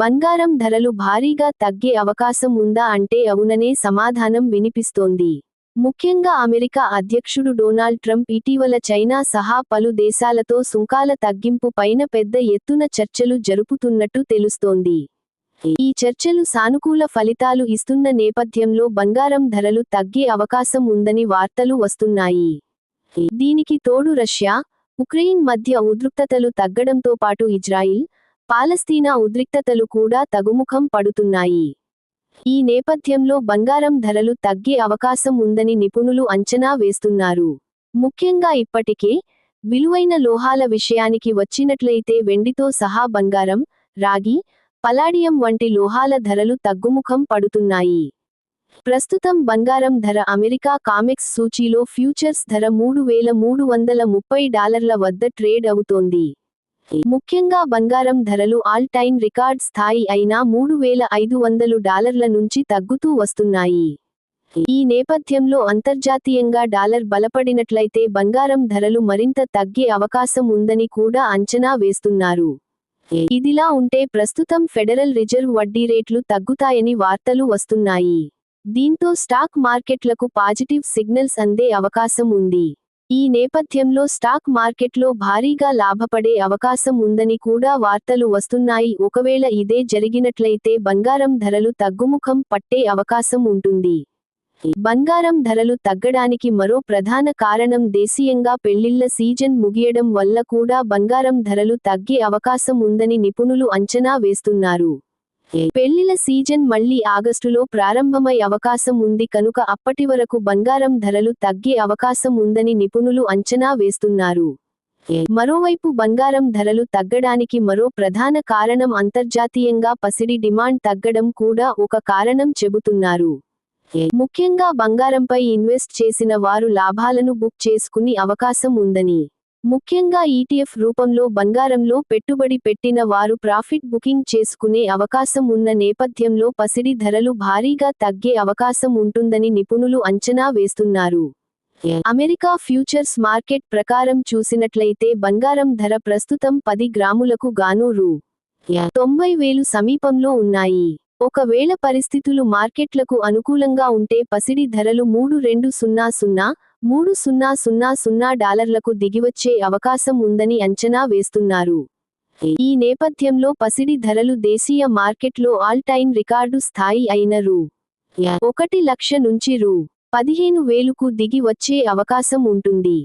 బంగారం ధరలు భారీగా తగ్గే అవకాశం ఉందా అంటే అవుననే సమాధానం వినిపిస్తోంది. ముఖ్యంగా అమెరికా అధ్యక్షుడు డొనాల్డ్ ట్రంప్ ఇటీవల చైనా సహా పలు దేశాలతో సుంకాల తగ్గింపు పైన పెద్ద ఎత్తున చర్చలు జరుపుతున్నట్టు తెలుస్తోంది. ఈ చర్చలు సానుకూల ఫలితాలు ఇస్తున్న నేపథ్యంలో బంగారం ధరలు తగ్గే అవకాశం ఉందని వార్తలు వస్తున్నాయి. దీనికి తోడు రష్యా ఉక్రెయిన్ మధ్య ఉద్రిక్తతలు తగ్గడంతో పాటు ఇజ్రాయిల్ పాలస్తీనా ఉద్రిక్తతలు కూడా తగుముఖం పడుతున్నాయి. ఈ నేపథ్యంలో బంగారం ధరలు తగ్గే అవకాశం ఉందని నిపుణులు అంచనా వేస్తున్నారు. ముఖ్యంగా ఇప్పటికే విలువైన లోహాల విషయానికి వచ్చినట్లయితే వెండితో సహా బంగారం రాగి పలాడియం వంటి లోహాల ధరలు తగ్గుముఖం పడుతున్నాయి. ప్రస్తుతం బంగారం ధర అమెరికా కామెక్స్ సూచీలో ఫ్యూచర్స్ ధర మూడు వేల మూడు వందల ముప్పై డాలర్ల వద్ద ట్రేడ్ అవుతోంది. ముఖ్యంగా బంగారం ధరలు ఆల్ టైమ్ రికార్డ్ స్థాయి అయిన మూడు వేల ఐదు వందలు డాలర్ల నుంచి తగ్గుతూ వస్తున్నాయి. ఈ నేపథ్యంలో అంతర్జాతీయంగా డాలర్ బలపడినట్లయితే బంగారం ధరలు మరింత తగ్గే అవకాశం ఉందని కూడా అంచనా వేస్తున్నారు. ఇదిలా ఉంటే ప్రస్తుతం ఫెడరల్ రిజర్వ్ వడ్డీ రేట్లు తగ్గుతాయని వార్తలు వస్తున్నాయి. దీంతో స్టాక్ మార్కెట్లకు పాజిటివ్ సిగ్నల్స్ అందే అవకాశం ఉంది. ఈ నేపథ్యంలో స్టాక్ మార్కెట్లో భారీగా లాభపడే అవకాశం ఉందని కూడా వార్తలు వస్తున్నాయి. ఒకవేళ ఇదే జరిగినట్లయితే బంగారం ధరలు తగ్గుముఖం పట్టే అవకాశం ఉంటుంది. బంగారం ధరలు తగ్గడానికి మరో ప్రధాన కారణం దేశీయంగా పెళ్ళిళ్ళ సీజన్ ముగియడం వల్ల కూడా బంగారం ధరలు తగ్గే అవకాశం ఉందని నిపుణులు అంచనా వేస్తున్నారు. పెళ్ళిల సీజన్ మళ్ళీ ఆగస్టులో ప్రారంభమై అవకాశం ఉంది కనుక అప్పటి వరకు బంగారం ధరలు తగ్గే అవకాశం ఉందని నిపుణులు అంచనా వేస్తున్నారు. మరోవైపు బంగారం ధరలు తగ్గడానికి మరో ప్రధాన కారణం అంతర్జాతీయంగా పసిడి డిమాండ్ తగ్గడం కూడా ఒక కారణం చెబుతున్నారు. ముఖ్యంగా బంగారంపై ఇన్వెస్ట్ చేసిన వారు లాభాలను బుక్ చేసుకుని అవకాశం ఉందని ముఖ్యంగా ఈటీఎఫ్ రూపంలో బంగారంలో పెట్టుబడి పెట్టిన వారు ప్రాఫిట్ బుకింగ్ చేసుకునే అవకాశం ఉన్న నేపథ్యంలో పసిడి ధరలు భారీగా తగ్గే అవకాశం ఉంటుందని నిపుణులు అంచనా వేస్తున్నారు. అమెరికా ఫ్యూచర్స్ మార్కెట్ ప్రకారం చూసినట్లయితే బంగారం ధర ప్రస్తుతం పది గ్రాములకు గాను రూ తొంభై వేలు సమీపంలో ఉన్నాయి. ఒకవేళ పరిస్థితులు మార్కెట్లకు అనుకూలంగా ఉంటే పసిడి ధరలు మూడు రెండు సున్నా సున్నా మూడు సున్నా సున్నా సున్నా డాలర్లకు దిగివచ్చే అవకాశం ఉందని అంచనా వేస్తున్నారు. ఈ నేపథ్యంలో పసిడి ధరలు దేశీయ మార్కెట్లో ఆల్ టైమ్ రికార్డు స్థాయి అయిన రూ. ఒకటి లక్ష నుంచి రూ. పదిహేను వేలుకు దిగి వచ్చే అవకాశం ఉంటుంది.